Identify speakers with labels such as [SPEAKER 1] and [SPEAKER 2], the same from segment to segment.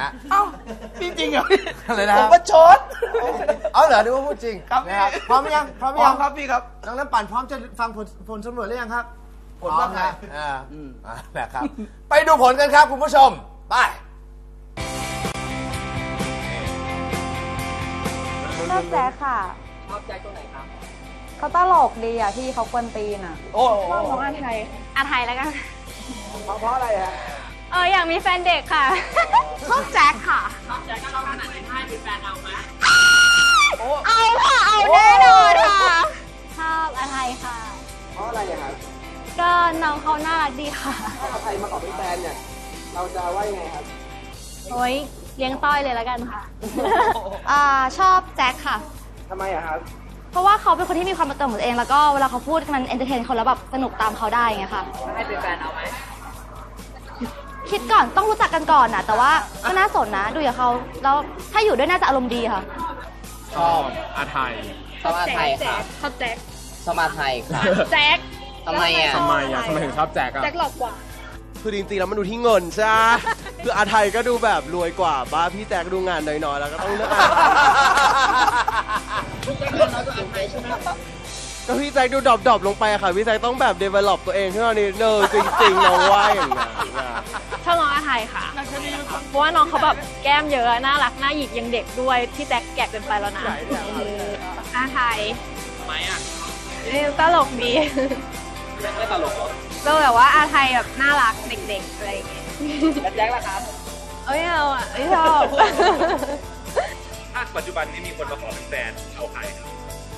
[SPEAKER 1] ฮะ
[SPEAKER 2] เอ้าพี่จริงเหรอ
[SPEAKER 1] อะไรนะ
[SPEAKER 2] ผมก็ชด
[SPEAKER 1] เอาเหรอดูว่าพูดจริง
[SPEAKER 2] ครับ
[SPEAKER 1] นะครับพร้อมหรือยังพร้อมห
[SPEAKER 2] พ
[SPEAKER 1] รือ
[SPEAKER 2] ร้อ
[SPEAKER 1] ยั
[SPEAKER 2] ม
[SPEAKER 1] ง
[SPEAKER 2] ครับพี่ครับ
[SPEAKER 1] น้องน้ำปั่นพร้อมจะฟังผลผลสำรวจหรือยังครับ
[SPEAKER 2] ผลว่าไง
[SPEAKER 1] พร้อมนะอ่า
[SPEAKER 2] อืม
[SPEAKER 1] อ่านะครับ ไปดูผลกันครับคุณผู้ชม ไป
[SPEAKER 3] ชอบแจ๊คค่ะ
[SPEAKER 2] ชอบใจตรงไหนครับ
[SPEAKER 3] เขาตลกดีอะพี่เขากวนตีนอะ
[SPEAKER 2] โอ้
[SPEAKER 3] ชอบน้องอาไทย
[SPEAKER 4] อาไทยแล้วกัน
[SPEAKER 2] เพราะเพราะอะไรฮะ
[SPEAKER 4] เอออยากมีแฟนเด็กค่ะ ชอบแจ็คค่ะ
[SPEAKER 2] โอ้
[SPEAKER 4] เอาค่ะ เอาแน่นอนค่ะ ชอบอาไทยค่ะ
[SPEAKER 2] เพราะอะไรอะครับ
[SPEAKER 4] ก็น้องเขาน่ารักดีค่ะ
[SPEAKER 2] ถ้าใครมาขอเป็นแฟนเนี่ย เราจะว่ายังไงครับ
[SPEAKER 4] โอ้ยเลี้ยงต้อยเลยแล้วกันค่ะ อ่าชอบแจ็คค่ะ
[SPEAKER 2] ทำไมอะครับ
[SPEAKER 4] เพราะว่าเขาเป็นคนที่มีความเป็นตัวของตัวเอง แล้วก็เวลาเขาพูดมันเอนเตอร์เทนคนแล้วแบบสนุกตามเขาได้ไงค่ะ
[SPEAKER 2] ให้เป็นแฟนเอาไหม
[SPEAKER 4] คิดก่อนต้องรู้จักกันก่อนนะแต่ว่าก็น่าสนนะ ดูอย่างเขาแล้วถ้าอยู่ด้วยน่าจะอารมณ์ดีค่ะ
[SPEAKER 5] ชอบอาไทย
[SPEAKER 6] ชอบอาไทยค่ะ
[SPEAKER 4] ชอบแจ็ค
[SPEAKER 6] ชอบอาไทยค่ะ
[SPEAKER 4] แจ็ค
[SPEAKER 6] ทำไมอะ
[SPEAKER 5] ทำไมอะทำไมถึงชอบแจ็คอะ
[SPEAKER 4] แจ็คหลอกกว่า
[SPEAKER 7] คือจริงๆแล้วมันดูที่เงินใช่ไหมคืออาไทยก็ดูแบบรวยกว่าบ้าพี่แจ็คดูงานน้อยๆแล้วก็ต้องเลือกอา ก็พี่แจ็คดูดรอปๆลงไปอะค่ะ พี่แจ็คต้องแบบ develop ตัวเองขึ้นมานิดนึงจริงๆน้องว่าอย่างนั้นอะ
[SPEAKER 4] ชอบน้องอาไทยค่ะ เพราะว่าน้องเขาแบบแก้มเยอะน่ารัก น่าหยิกยังเด็กด้วย พี่แจ็คแก่เกินไปแล้วนะอาไทยทำไมอะตลกดีไม่ตลกก็แบบว่าอาไทยแบบน่ารักเด็กๆอะไรอย่างเงี้ย
[SPEAKER 2] แล้วแจ็คล่ะครับ
[SPEAKER 4] เอ้ยเอาอะไม่ชอบ
[SPEAKER 5] ถ้าปัจจุบันนี้มีคนมาขอเป็นแฟนเอาใคร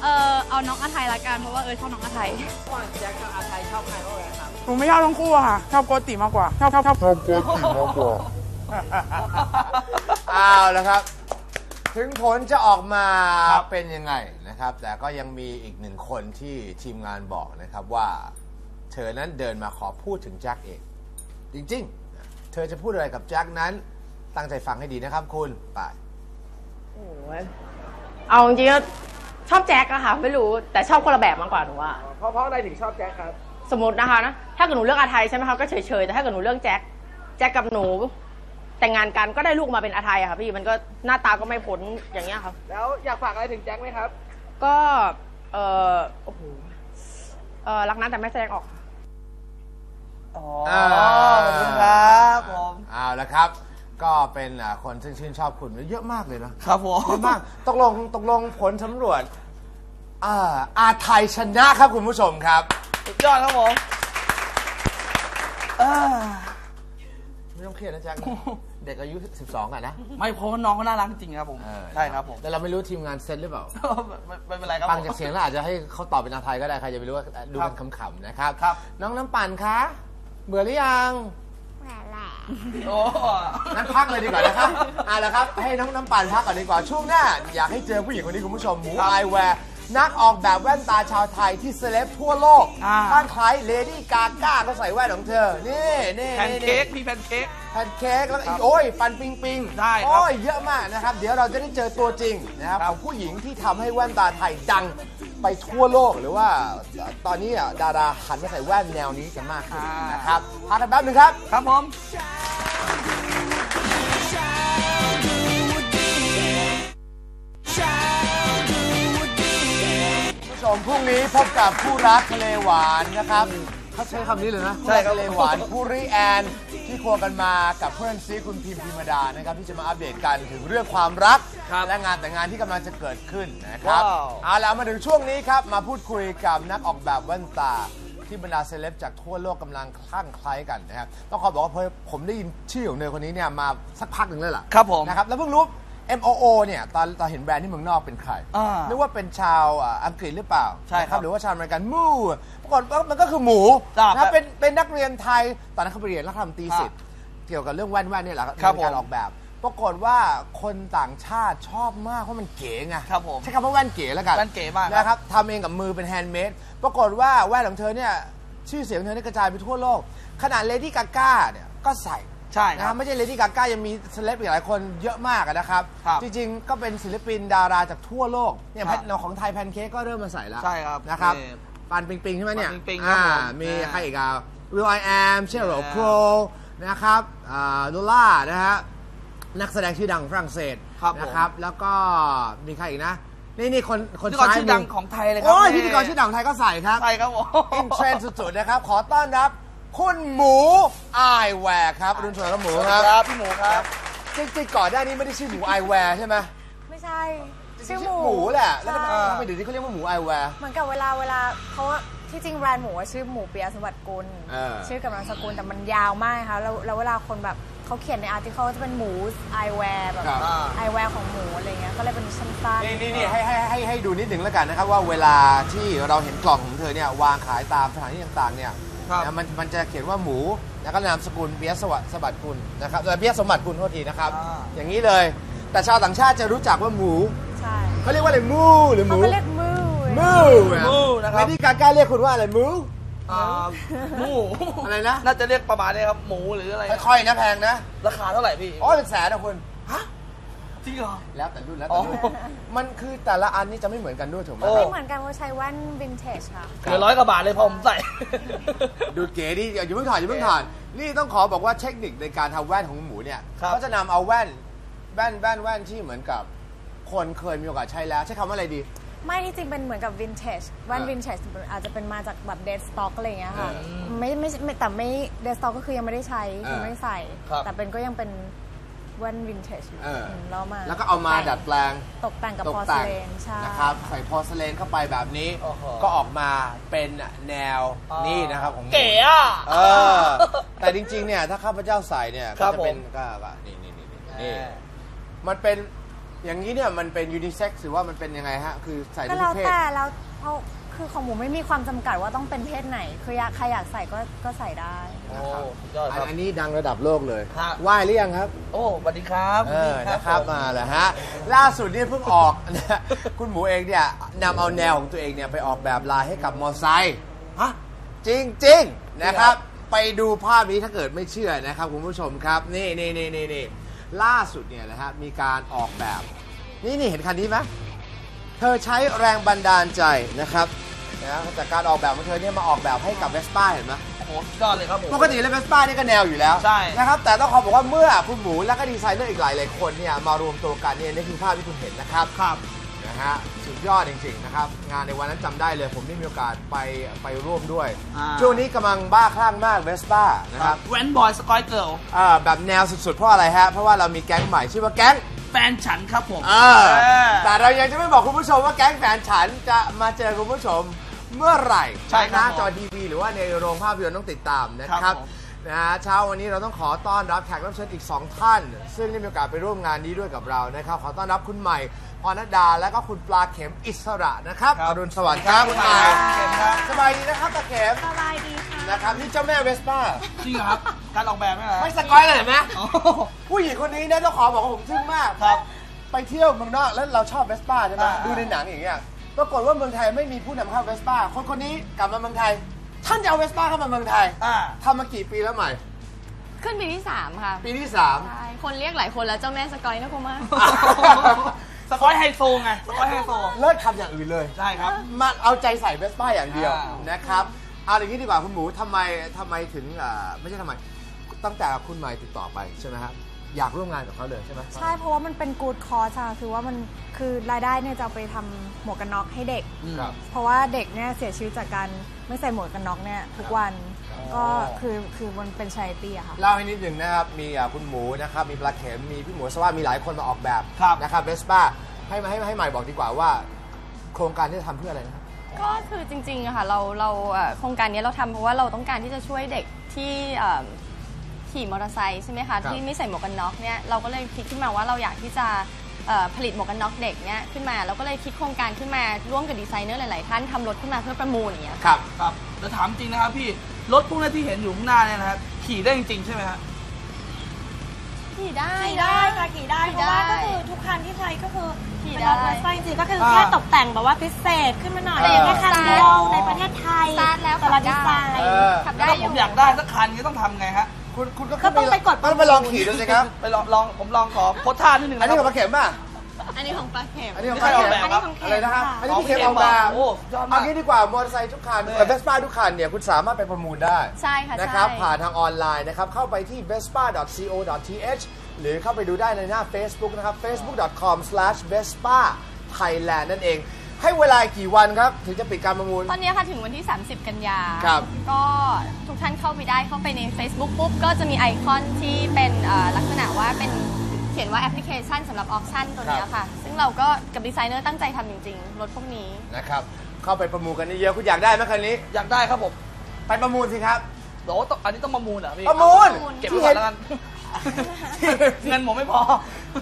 [SPEAKER 4] เออเอาน้องอาไทยละกันเพราะว่าเออชอบน้องอาไทย
[SPEAKER 2] ก่อนแจ็คกับอาไทยชอบใครมากกว่ากันครับ
[SPEAKER 8] หนูไม่ชอบทั้งคู่อะค่ะชอบโกติมากกว่าชอบชอบชอบ
[SPEAKER 1] เอาแล้วครับ ถึงผลจะออกมาเป็นยังไงนะครับ แต่ก็ยังมีอีกหนึ่งคนที่ทีมงานบอกนะครับว่า เธอนั้นเดินมาขอพูดถึงแจ็คเองจริงๆ เธอจะพูดอะไรกับแจ็คนั้น ตั้งใจฟังให้ดีนะครับคุณไป
[SPEAKER 9] โอ้ยเอาจริงๆก็ ชอบแจ็คอะค่ะไม่รู้แต่ชอบคนละแบบมากกว่าหนูว่า
[SPEAKER 2] เพราะเพราะอะไรถึงชอบแจ็คครับ
[SPEAKER 9] สมมตินะคะนะถ้าเกิดหนูเลือกอาไทยใช่ไหมคะก็เฉยๆแต่ถ้าเกิดหนูเลือกแจ็คแจ็คกับหนู แต่งงานกันก็ได้ลูกมาเป็นอาไทยอะค่ะพี่มันก็หน้าตาก็ไม่พ้นอย่างเงี้ยครับ
[SPEAKER 2] แล้วอยากฝากอะไรถึงแจ็คไหมครับ
[SPEAKER 9] ก็เออโอ้โหเออรักนะแต่ไม่แสดงออก
[SPEAKER 1] เป็นอ่าคนซึ่งชื่นชอบคุณเยอะมากเลยนะครับ
[SPEAKER 2] ผม
[SPEAKER 1] เยอะมากตกลงตกลงผลสำรวจอ่าอาไทยชนะครับคุณผู้ชมครับ
[SPEAKER 2] สุดยอดครับผมเอ้อ
[SPEAKER 1] ไม่ต้องเครียดนะแจ็คนะเด็กอายุ 12 อะนะ
[SPEAKER 2] ไม่เพราะว่าน้องเขาน่ารักจริงๆครับผม
[SPEAKER 1] เออ
[SPEAKER 2] ใช่ครับผม
[SPEAKER 1] แต่เราไม่รู้ทีมงานเซ็ตหรือเปล่า
[SPEAKER 2] ไม่ไม่เป็นไรครับ
[SPEAKER 1] ฟัง
[SPEAKER 2] ผม
[SPEAKER 1] จากเสียงแล้วอาจจะให้เขาตอบเป็นอาไทยก็ได้ใครจะไปรู้ว่าดู
[SPEAKER 2] ครั
[SPEAKER 1] กับนขำๆนะครับ
[SPEAKER 2] ครับ
[SPEAKER 1] น้องน้ำปั่นคะ เบื่อหรือยัง
[SPEAKER 2] โอ้
[SPEAKER 1] งั้นพักเลยดีกว่านะครับเอาละครับ ให้น้องน้ำปั่นพักก่อนดีกว่า ช่วงหน้า อยากให้เจอผู้หญิงคนนี้คุณผู้ชมหมูไอแวร์นักออกแบบแว่นตาชาวไทยที่เซเลบทั่วโลก
[SPEAKER 2] อ่า
[SPEAKER 1] บ้านคล้ายเลดี้กาก้าก็ใส่แว่นของเธอ นี่นี่
[SPEAKER 2] แพนเค้กพี่แพนเค้ก
[SPEAKER 1] แพนเค้กแล้วก็อีกโอ้ยปันปิงปิง
[SPEAKER 2] ได้ครับ
[SPEAKER 1] โอ้ยเยอะมากนะครับ เดี๋ยวเราจะได้เจอตัวจริงนะครับ
[SPEAKER 2] ครั
[SPEAKER 1] ข
[SPEAKER 2] บ
[SPEAKER 1] องผู้หญิงที่ทำให้แว่นตาไทยดัง ไปทั่วโลกหรือว่าตอนนี้อะดาราหันมาใส่แว่นแนวนี้กันมากขึ้นนะครับพักกันแป๊บหนึงครับ
[SPEAKER 2] ครับผม
[SPEAKER 1] ผู้ชมพรุ่งนี้พบกับผู้รักทะเลหวานนะครับ เขาใช้คำนี้เลยนะ
[SPEAKER 2] ใช่ครับ
[SPEAKER 1] ทะเลหวานผู้ริแอนที่ควงกันมากับเพื่อนซีคุณพิมพิมดานะครับที่จะมาอัปเดตกันถึงเรื่องความรักและงานแต่งงานที่กำลังจะเกิดขึ้นนะครับ
[SPEAKER 2] ว้าว
[SPEAKER 1] เอาล่ะมาถึงช่วงนี้ครับมาพูดคุยกับนักออกแบบแว่นตา ที่บรรดาเซเลบจากทั่วโลกกำลังคลั่งไคล้กันนะครับต้องขอบอกว่าเพราะผมได้ยินชื่อของเธอคนนี้เนี่ยมาสักพักหนึ่งแล้วล่ะ
[SPEAKER 2] ครับผม
[SPEAKER 1] นะครับแล้วเพิ่งรู้ MOO เนี่ยตอนตอนเห็นแบรนด์ที่เมืองนอกเป็นใคร
[SPEAKER 2] อ่า
[SPEAKER 1] นึกว่าเป็นชาวอ่าอังกฤษหรือเปล่า
[SPEAKER 2] ใช่ครับ
[SPEAKER 1] นะหรือว่าชาวอเมริกันมูปรากฏว่ามันก็คือหมู
[SPEAKER 2] ครับ
[SPEAKER 1] นะเป็นเป็นนักเรียนไทยตอนนั้นเขาไปเรียนรัฐธรรมตรี
[SPEAKER 2] ครับ
[SPEAKER 1] สิทธิ์เกี่ยวกับเรื่องแว่นแว่นๆเนี่ยแหละ
[SPEAKER 2] ครับ
[SPEAKER 1] ในการ
[SPEAKER 2] ผม
[SPEAKER 1] ออกแบบ ปรากฏว่าคนต่างชาติชอบมากเพราะมันเก๋ไง
[SPEAKER 2] ครับผม
[SPEAKER 1] ใช้คำว่าแว่นเก๋แล้วกัน
[SPEAKER 2] แว่นเก๋มากครับ
[SPEAKER 1] นะครับทำเองกับมือเป็นแฮนด์เมดปรากฏว่าแว่นของเธอเนี่ยชื่อเสียงของเธอเนี่ยกระจายไปทั่วโลกขนาดเลดี้กาก้าเนี่ยก็ใส่
[SPEAKER 2] ใช่ค
[SPEAKER 1] นะค
[SPEAKER 2] รั
[SPEAKER 1] รั
[SPEAKER 2] บบ
[SPEAKER 1] ไม่ใช่เลดี้กาก้ายังมีเซเลบอีกหลายคนเยอะมากอะนะครับ
[SPEAKER 2] ครับ
[SPEAKER 1] จริงๆ ก็เป็นศิลปินดาราจากทั่วโลกเนี่ย
[SPEAKER 2] ครับ
[SPEAKER 1] แพทของไทยแพนเค้กก็เริ่มมาใส่แล้ว
[SPEAKER 2] ใช่ครับ
[SPEAKER 1] นะครับ
[SPEAKER 2] นี่
[SPEAKER 1] ปานปิงปิงใช่ไหมเนี่ย
[SPEAKER 2] ปานปิงปิงครับ
[SPEAKER 1] อ่า
[SPEAKER 2] ผม
[SPEAKER 1] มี
[SPEAKER 2] อ่า
[SPEAKER 1] ใครอีกอะวิลไอแอมเชลโล
[SPEAKER 2] อ่า
[SPEAKER 1] โครนะครับอ่าโนล่านะฮะนักแสดงชื่อดังของฝรั่งเศส
[SPEAKER 2] ครับผม
[SPEAKER 1] นะครับ แล้วก็มีใครอีกนะ นี่นี่คนคน
[SPEAKER 2] พิธีกร
[SPEAKER 1] ซ้าย
[SPEAKER 2] ชื่อ
[SPEAKER 1] มื
[SPEAKER 2] ดังของไทยเลยครั
[SPEAKER 1] โอ้ย
[SPEAKER 2] นี่
[SPEAKER 1] พิธีกรชื่อดังของไทยก็ใส่ครับ
[SPEAKER 2] ใช่ครับผม
[SPEAKER 1] อินเทรนด์สุดๆนะครับ ขอต้อนรับ คุณหมูอายแวร์ครับรุ่นสวยกับหมูครับ
[SPEAKER 2] ครับพี่หมูครับ
[SPEAKER 1] จริงๆก่อนหน้านี้ไม่ได้ชื่อหมูอายแวร์ใช่ไหม
[SPEAKER 3] ไม่ใช่ ชื่อห
[SPEAKER 1] ห
[SPEAKER 3] มู
[SPEAKER 1] มูแหละแล้วทำไม
[SPEAKER 3] ใช่
[SPEAKER 1] ทำไมเดี๋ยวนี้เขาเรียกว่าหมูอายแวร์
[SPEAKER 3] เหมือนกับเวลาเวลาเขาว่าที่จริงแบรนด์หมูอะชื่อหมูเปียสวัสดิ์กุล
[SPEAKER 1] เออ
[SPEAKER 3] ชื่อกับนามสกุลแต่มันยาวมากค่ะแล้วแล้วเวลาคนแบบเขาเขียนในอาร์ติเคิลจะเป็นหมูไอแวร์แบบ
[SPEAKER 1] ครับ
[SPEAKER 3] ไอแวร์ของหมูอะไรเงี้ยก็เลยเป็นสั้น
[SPEAKER 1] นี่นี่นี่ให้ให้ให้ให้ดูนิดหนึ่งแล้วกันนะครับว่าเวลาที่เราเห็นกล่องของเธอเนี่ยวางขายตามสถานที่ต่างๆเนี่ย
[SPEAKER 2] ครับ
[SPEAKER 1] นะมันมันจะเขียนว่าหมูแล้วก็นามสกุลเบียสวัสดิ์สบัติกุลนะครับเอ่อเบียสมบัติกุลโทษทีนะครับ
[SPEAKER 2] อ่า
[SPEAKER 1] อย่างนี้เลยแต่ชาวต่างชาติจะรู้จักว่าหมู
[SPEAKER 3] ๆใช่
[SPEAKER 1] เขาเรียกว่าอะไรหมูหรือห
[SPEAKER 3] เขา
[SPEAKER 1] มู
[SPEAKER 3] ก็เรียกมู
[SPEAKER 1] หมู
[SPEAKER 2] หมูนะครับ
[SPEAKER 1] เลดี้กาก้าเรียกคุณว่าอะไรหมู
[SPEAKER 2] อ่าหมู
[SPEAKER 1] อะไรนะ
[SPEAKER 2] น่าจะเรียกประมาณนี้ครับ หมูหรืออะไร
[SPEAKER 1] ค่อยๆนะแพงนะ
[SPEAKER 2] ราคาเท่าไหร่พี่
[SPEAKER 1] อ๋อเป็นแสนนะคุณ
[SPEAKER 2] จริงเหรอ
[SPEAKER 1] แล้วแต่รุ่นแล้ว
[SPEAKER 2] อ๋
[SPEAKER 1] แต่
[SPEAKER 2] อ
[SPEAKER 1] รุ่นมันคือแต่ละอันนี่จะไม่เหมือนกันด้วยถูกไหม
[SPEAKER 2] โอ้
[SPEAKER 3] ไม่เหมือนกันว่าใช้แว่นวินเทจค่ะ
[SPEAKER 2] เหลือร้อยกว่าบาทเลยพอผมใส่
[SPEAKER 1] ดูเก๋ดิอย่าเพิ่งถอดอย่าเพิ่งถอดนี่ต้องขอบอกว่าเทคนิคในการทำแว่นของหมูเนี่ย
[SPEAKER 2] ครับ
[SPEAKER 1] เขาจะนำเอาแว่นแว่นแว่นแว่นที่เหมือนกับคนเคยมีโอกาสใช้แล้ว ใช้คำว่าอะไรดี
[SPEAKER 3] ไม่ที่จริงเป็นเหมือนกับวินเทจแว่น
[SPEAKER 1] อ่า
[SPEAKER 3] วินเทจอาจจะเป็นมาจากแบบเด d สต็อกอะไรอย่างเงี้ยค่ะ
[SPEAKER 1] เออ
[SPEAKER 3] ไม่ไม่ไม่แต่ไม่เด d สต็อกก็คือยังไม่ได้ใช้
[SPEAKER 1] เออ
[SPEAKER 3] ยังไม่ได้ใส่
[SPEAKER 2] ครับ
[SPEAKER 3] แต่เป็นก็ยังเป็น แว่นวินเทจอยู่
[SPEAKER 1] เออ
[SPEAKER 3] มแล้วมา
[SPEAKER 1] แล้วก็เอามาดัดแปลง
[SPEAKER 3] ตกแต่งกับ
[SPEAKER 1] ต
[SPEAKER 3] พ
[SPEAKER 1] ก
[SPEAKER 3] อส
[SPEAKER 1] แต่ง
[SPEAKER 3] เลนใช่
[SPEAKER 1] นะครับใส่พอสเลนเข้าไปแบบนี้
[SPEAKER 2] โอ้โห
[SPEAKER 1] ก็ออกมาเป็นแนว
[SPEAKER 2] อ๋อ
[SPEAKER 1] นี่นะครับของหมู
[SPEAKER 2] เก๋อะ
[SPEAKER 1] เออ แต่จริงๆเนี่ยถ้าข้าพเจ้าใส่เนี่ย
[SPEAKER 2] ครั
[SPEAKER 1] ก็
[SPEAKER 2] บ
[SPEAKER 1] จะเป็น
[SPEAKER 2] ผม
[SPEAKER 1] ก็ก็นี่นี่นี่นี่มันเป็นอย่างนี้เนี่ยมันเป็นยูนิเซ็กซ์หรือว่ามันเป็นยังไงฮะ คือใส่
[SPEAKER 3] ก็
[SPEAKER 1] ได้ทุ
[SPEAKER 3] แล้
[SPEAKER 1] ก
[SPEAKER 3] ว
[SPEAKER 1] เพศ
[SPEAKER 3] แต่แล้วเพราะ คือของหมูไม่มีความจำกัดว่าต้องเป็นเพศไหน คืออยากใครอยากใส่ก็ก็ใส่ได้
[SPEAKER 2] โอ้สุดยอด
[SPEAKER 1] อั
[SPEAKER 2] คนรับ
[SPEAKER 1] อันนี้ดังระดับโลกเลย
[SPEAKER 2] ฮะ
[SPEAKER 1] ไหว้หรือยังครับ
[SPEAKER 2] โอ้สวัสดีครับ
[SPEAKER 1] เออ
[SPEAKER 2] ณ
[SPEAKER 1] นะครับ
[SPEAKER 2] ผม
[SPEAKER 1] มาแล้วฮะ ล่าสุดนี่เพิ่งออกนะ คุณหมูเองเนี่ยนำเอาแนวของตัวเองเนี่ยไปออกแบบลายให้กับมอไซค์
[SPEAKER 2] ฮะ
[SPEAKER 1] จริง ๆ นะครับ ไปดูภาพนี้ถ้าเกิดไม่เชื่อนะครับคุณผู้ชมครับ นี่นี่นี่นี่นี่ล่าสุดเนี่ยนะฮะมีการออกแบบ นี่นี่เห็นคันนี้ไหมเธอใช้แรงบันดาลใจนะครับ นะจากการออกแบบของเธอเนี่ยมาออกแบบให้กับเวสป้าเห็นไหม
[SPEAKER 2] โอ้โหสุดยอดเลยครับผม
[SPEAKER 1] ปกติแล้วเวสป้านี่ก็แนวอยู่แล้ว
[SPEAKER 2] ใช่
[SPEAKER 1] นะครับแต่ต้องขอบอกว่าเมื่อคุณหมูและก็ดีไซเนอร์อีกหลายหลายคนเนี่ยมารวมตัวกันเนี่ยนี่คือภาพที่คุณเห็นนะครับ
[SPEAKER 2] ครับ
[SPEAKER 1] นะฮะสุดยอดจริงๆนะครับ งานในวันนั้นจำได้เลย ผมได้มีโอกาสไปไปร่วมด้วย
[SPEAKER 2] อ่า
[SPEAKER 1] ช่วงนี้กำลังบ้าคลั่งมากเวสป้านะครับ
[SPEAKER 2] แวนบอยสกอยเกิล
[SPEAKER 1] อ่าแบบแนวสุดๆ เพราะอะไรฮะ เพราะว่าเรามีแก๊งใหม่ชื่อว่าแก๊ง
[SPEAKER 2] แฟนฉันครับผม
[SPEAKER 1] เออ
[SPEAKER 2] เออ
[SPEAKER 1] แต่เรายังจะไม่บอกคุณผู้ชมว่าแก๊งแฟนฉันจะมาเจอคุณผู้ชม เมื่อไหร่
[SPEAKER 2] ใช่ครับ
[SPEAKER 1] หน้าจอทีวีหรือว่าในโรงภาพยนตร์ต้องติดตามนะค
[SPEAKER 2] ครั
[SPEAKER 1] รับบ
[SPEAKER 2] ผม
[SPEAKER 1] นะฮะเช้าวันนี้เราต้องขอต้อนรับแขกรับเชิญอีก 2 ท่าน ซึ่งได้มีโอกาสไปร่วมงานนี้ด้วยกับเรานะครับ ขอต้อนรับคุณใหม่พรณดาและก็คุณปลาเข็มอิสระนะครับ
[SPEAKER 2] ครับ
[SPEAKER 1] อรุณสวัสดิ์ครับคุณใหม่
[SPEAKER 2] เข็มครับ
[SPEAKER 1] สบายดีนะครับตาเข็ม
[SPEAKER 3] สบายดีค่ะ
[SPEAKER 1] นะครับนี่เจ้าแม่เวสป้า
[SPEAKER 2] จริงเหรอครับ การออกแบบไหมครับ
[SPEAKER 1] ไม่สกอยเลยเห็นไหม
[SPEAKER 2] โอ้
[SPEAKER 1] ผู้หญิงคนนี้นะต้องขอบอกว่าผมทึ่งมาก
[SPEAKER 2] ครับ
[SPEAKER 1] ไปเที่ยวเมืองนอกแล้วเราชอบเวสป้าใช่ไหม
[SPEAKER 2] อ่า
[SPEAKER 1] ดูในหนังอย่างเงี้ย ปรากฏว่าเมืองไทยไม่มีผู้นำเข้าเวสป้าคนคนนี้กลับมาเมืองไทย ท่านจะเอาเวสป้าเข้ามาเมืองไทย
[SPEAKER 2] อ่า
[SPEAKER 1] ทำมากี่ปีแล้วใหม่
[SPEAKER 4] ขึ้นปีที่3ค่ะ
[SPEAKER 1] ปีที่สาม
[SPEAKER 4] ใช่คนเรียกหลายคนแล้วเจ้าแม่สกอยนะคุณมา
[SPEAKER 2] สกอยไฮโซไงสกอยไฮโซ
[SPEAKER 1] เลิกทำอย่างอื่นเลย
[SPEAKER 2] ใช่ครับ
[SPEAKER 1] มาเอาใจใส่เวสป้าอย่างเดียว
[SPEAKER 2] อ่าน
[SPEAKER 1] นะครับ เอาอย่างนี้ดีกว่าคุณหมูทำไมทำไมถึงอ่าไม่ใช่ทำไม ตั้งแต่คุณใหม่ติดต่อไปใช่ไหมครับ อยากร่วมงานกับเขาเลยใช่ไหม
[SPEAKER 3] ใช่เพราะว่ามันเป็นกูดคอร์สอะคือว่ามันคือรายได้เนี่ยจะเอาไปทำหมวกกันน็อกให้เด็ก
[SPEAKER 1] ครับ
[SPEAKER 3] เพราะว่าเด็กเนี่ยเสียชีวิตจากการไม่ใส่หมวกกันน็อกเนี่ยทุกวันก็คือคือมันเป็นชายตี้อะค่ะ
[SPEAKER 1] เล่าให้นิดหนึ่งนะครับ มีอ่าคุณหมูนะครับ มีปลาเข็ม มีพี่หมูสว่ามีหลายคนมาออกแบบ
[SPEAKER 2] ครับ
[SPEAKER 1] นะครับเวสป้าให้มาให้ให้ใหม่บอกดีกว่าว่า โครงการที่จะทำเพื่ออะไรนะครับ
[SPEAKER 4] ก็คือจริงๆอะค่ะเราเราเอ่อโครงการนี้เราทำเพราะว่าเราต้องการที่จะช่วยเด็กที่เอ่อ ขี่มอเตอร์ไซค์ใช่ไหม
[SPEAKER 1] ครั
[SPEAKER 4] คะ
[SPEAKER 1] บ
[SPEAKER 4] ที่ไม่ใส่หมวกกันน็อกเนี่ยเราก็เลยคิดขึ้นมาว่าเราอยากที่จะเอ่อผลิตหมวกกันน็อกเด็กเนี่ยขึ้นมาเราก็เลยคิดโครงการขึ้นมาร่วมกับดีไซเนอร์หลาย ๆ ท่านทำรถขึ้นมาเพื่อประมูลอย่างเงี้ย
[SPEAKER 1] ครับ
[SPEAKER 2] ครับแต่ถามจริงนะครับพี่รถพวกนี้ที่เห็นอยู่ข้างหน้าเนี่ยนะครับขี่ได้จริง ๆ ใช่ไหมฮะ
[SPEAKER 4] ขี่ได้
[SPEAKER 10] ขี่ได้ค่ะขี่ได้
[SPEAKER 4] ขี่
[SPEAKER 10] เพราะว่า
[SPEAKER 4] ได้
[SPEAKER 10] ก็คือทุกคันที่ใช้ก็คือ
[SPEAKER 4] ขี่
[SPEAKER 10] เป็น
[SPEAKER 4] ได้
[SPEAKER 10] รถเวสป้าจริงๆก็คือ
[SPEAKER 2] อ่า
[SPEAKER 10] แค่ตกแต่งแบบว่าพิเศษขึ้นมาหน่อย
[SPEAKER 1] เออ
[SPEAKER 10] แค่คันเดียวในประเทศไทย
[SPEAKER 4] สตาร์ทแล้ว
[SPEAKER 10] แต่ละ
[SPEAKER 4] ขั
[SPEAKER 10] ดี
[SPEAKER 4] บ
[SPEAKER 10] ไซ
[SPEAKER 4] ได้
[SPEAKER 10] น์
[SPEAKER 1] เออ
[SPEAKER 4] ขับ
[SPEAKER 2] แล้ว
[SPEAKER 4] ได้
[SPEAKER 2] ถ้า
[SPEAKER 4] อ
[SPEAKER 2] ผ
[SPEAKER 4] ยู่
[SPEAKER 2] มอยากได้สักคันก็ต้องทำไงฮะ
[SPEAKER 1] คุณคุณก็
[SPEAKER 10] ก็ต้องไปกด
[SPEAKER 1] ต้องไปลองขี่ดูสิครับ
[SPEAKER 2] ไปลองลองผมลองขอโพสท่านิดหนึ่ง
[SPEAKER 1] อัน
[SPEAKER 2] นะ
[SPEAKER 1] นี้
[SPEAKER 2] ค
[SPEAKER 1] ของ
[SPEAKER 2] รับ
[SPEAKER 1] ปลาเข็มป่ะ
[SPEAKER 4] อันนี้ของปลาเข็ม
[SPEAKER 1] อันนี้ของ
[SPEAKER 2] ไม่
[SPEAKER 1] ปลา
[SPEAKER 2] ใช่
[SPEAKER 1] เข็ม
[SPEAKER 2] ออกแบบครับ
[SPEAKER 1] อะไรนะครับอันนี้
[SPEAKER 2] ของ
[SPEAKER 1] พี่เข็มออกแบบ
[SPEAKER 2] โอ้สุดยอดมาก
[SPEAKER 1] เอางี้ดีกว่ามอเตอร์ไซค์ทุกคัน
[SPEAKER 2] เนี่ย
[SPEAKER 1] เวสป้าทุกคันเนี่ยคุณสามารถไปประมูลได้
[SPEAKER 4] ใช่ค่ะ
[SPEAKER 1] นะครับ
[SPEAKER 4] ใช่
[SPEAKER 1] ผ่านทางออนไลน์นะครับ เข้าไปที่ vespa.co.th หรือเข้าไปดูได้ในหน้า Facebook นะครับ facebook.com/vespa-thailand นั่นเอง ให้เวลากี่วันครับ ถึงจะปิดการประมูล
[SPEAKER 11] ตอนนี้ค่ะถึงวันที่ 30 กันยา
[SPEAKER 1] ครับ
[SPEAKER 11] ก็ทุกท่านเข้าไปได้เข้าไปใน Facebook ปุ๊บก็จะมีไอคอนที่เป็นเอ่อลักษณะว่าเป็นเขียนว่าแอปพลิเคชันสำหรับออ t ชั่นตัวเนี้ยค่ะ ซึ่งเราก็กับดีไซเนอร์ตั้งใจทำจริงๆ รถพวกนี้
[SPEAKER 1] นะครับเข้าไปประมูลกันเยอะๆคุณอยากได้ไหมคันนี้
[SPEAKER 2] อยากได้ครับผม
[SPEAKER 1] ไปประมูลสิครับ
[SPEAKER 2] โอ้ต้องอันนี้ต้องประมูลเหรอพี่
[SPEAKER 1] ประมูล
[SPEAKER 2] เก็บไว้ก่อนแล้วกัน เงินผมไม่พอ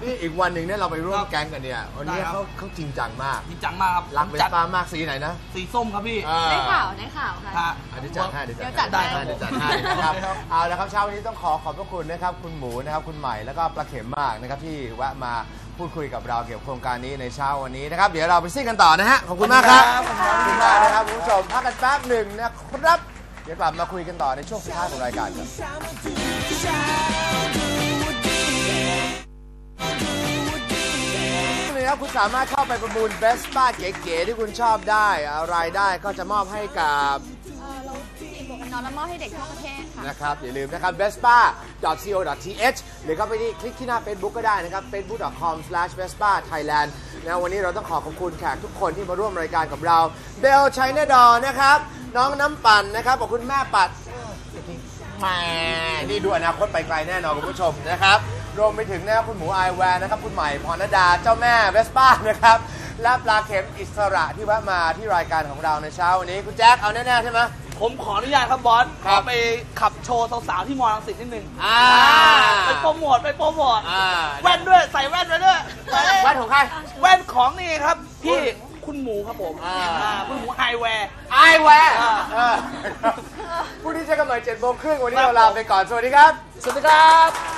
[SPEAKER 1] นี่อีกวันหนึ่งเนี่ยเราไปร่วมแก๊งกันเนี่ยวันนี้
[SPEAKER 2] ได้ครับ
[SPEAKER 1] เขาเขาจริงจังมาก
[SPEAKER 2] จริงจังมากครับ
[SPEAKER 1] รักเวส
[SPEAKER 2] จัด
[SPEAKER 1] ป้ามากสีไหนนะ
[SPEAKER 2] สีส้มครับพี่
[SPEAKER 1] อ่
[SPEAKER 11] ได้ข่าวได้ข่าวค่ะ
[SPEAKER 2] ฮะ
[SPEAKER 1] อันนี้จัดให้เดี๋ยว
[SPEAKER 11] เดี๋ยว
[SPEAKER 1] จัด
[SPEAKER 11] จัด
[SPEAKER 1] ให้
[SPEAKER 11] ให้
[SPEAKER 1] เดี๋ยวจัดให้นะครับเอาละครับเช้าวันนี้ต้องขอขอบพระคุณนะครับคุณหมูนะครับคุณใหม่แล้วก็ปลาเข็มมากนะครับที่แวะมาพูดคุยกับเราเกี่ยวกับโครงการนี้ในเช้าวันนี้นะครับ เดี๋ยวเราไปซิ่งกันต่อนะฮะขอบคุณมากครับขอบคุณมากนะครับคุณผู้ชมพักกันแป๊บหนึ่งนะครับเดี๋ยวกลับมาคุยกันต่อในช่วงสุดท้ายของรายการครับนี่ครับคุณสามารถเข้าไปประมูลเบสป้าเก๋ๆที่คุณชอบได้รายได้ก็จะมอบให้กับ
[SPEAKER 11] เราติดหมวกกันน็อกแล้วมอบให้เด็กทั่วประเทศค่ะ
[SPEAKER 1] นะครับ อย่าลืมนะครับ vespa.co.th หรือเข้าไปที่คลิกที่หน้า Facebook ก็ได้นะครับ facebook.com/vespa-thailand นะวันนี้เราต้องขอขอบคุณแขกทุกคนที่มาร่วมรายการกับเราเบลชัยนาดอนะครับ น้องน้ำปั่นนะครับขอบคุณแม่ปัดแหมนี่ดูอนาคตไปไกลแน่นอนคุณผู้ชมนะครับรวมไปถึงนะครับคุณหมูไอแวร์นะครับคุณใหม่พรณดาเจ้าแม่เวสป้านะครับและปลาเข็มอิสระที่แวะมาที่รายการของเราในเช้าวันนี้คุณแจ็คเอาแน่ๆใช่ไหม
[SPEAKER 2] ผมขออนุญาตครับบอส
[SPEAKER 1] ค
[SPEAKER 2] ข
[SPEAKER 1] รั
[SPEAKER 2] อบไปขับโชว์สาวๆที่มอลังสิตนิดนึง
[SPEAKER 1] อ่า
[SPEAKER 2] ไปโปรโมทไปโปรโมท
[SPEAKER 1] อ่า
[SPEAKER 2] แว่นด้วยใส่แว่นไปด้วย
[SPEAKER 1] แว่นของใคร
[SPEAKER 2] แว่นของนี่ครับพี่ คุณหมูครับผม
[SPEAKER 1] อ่า
[SPEAKER 2] อ่าคุณหมูไฮแวร์
[SPEAKER 1] ไอแวร์
[SPEAKER 2] อ่า
[SPEAKER 1] เออพรุ่งนี้เจอกันใหม่เจ็ดโมงครึ่งวันนี้เราลาไปก่อน สวัสดีครับ
[SPEAKER 2] สวัสดีครับ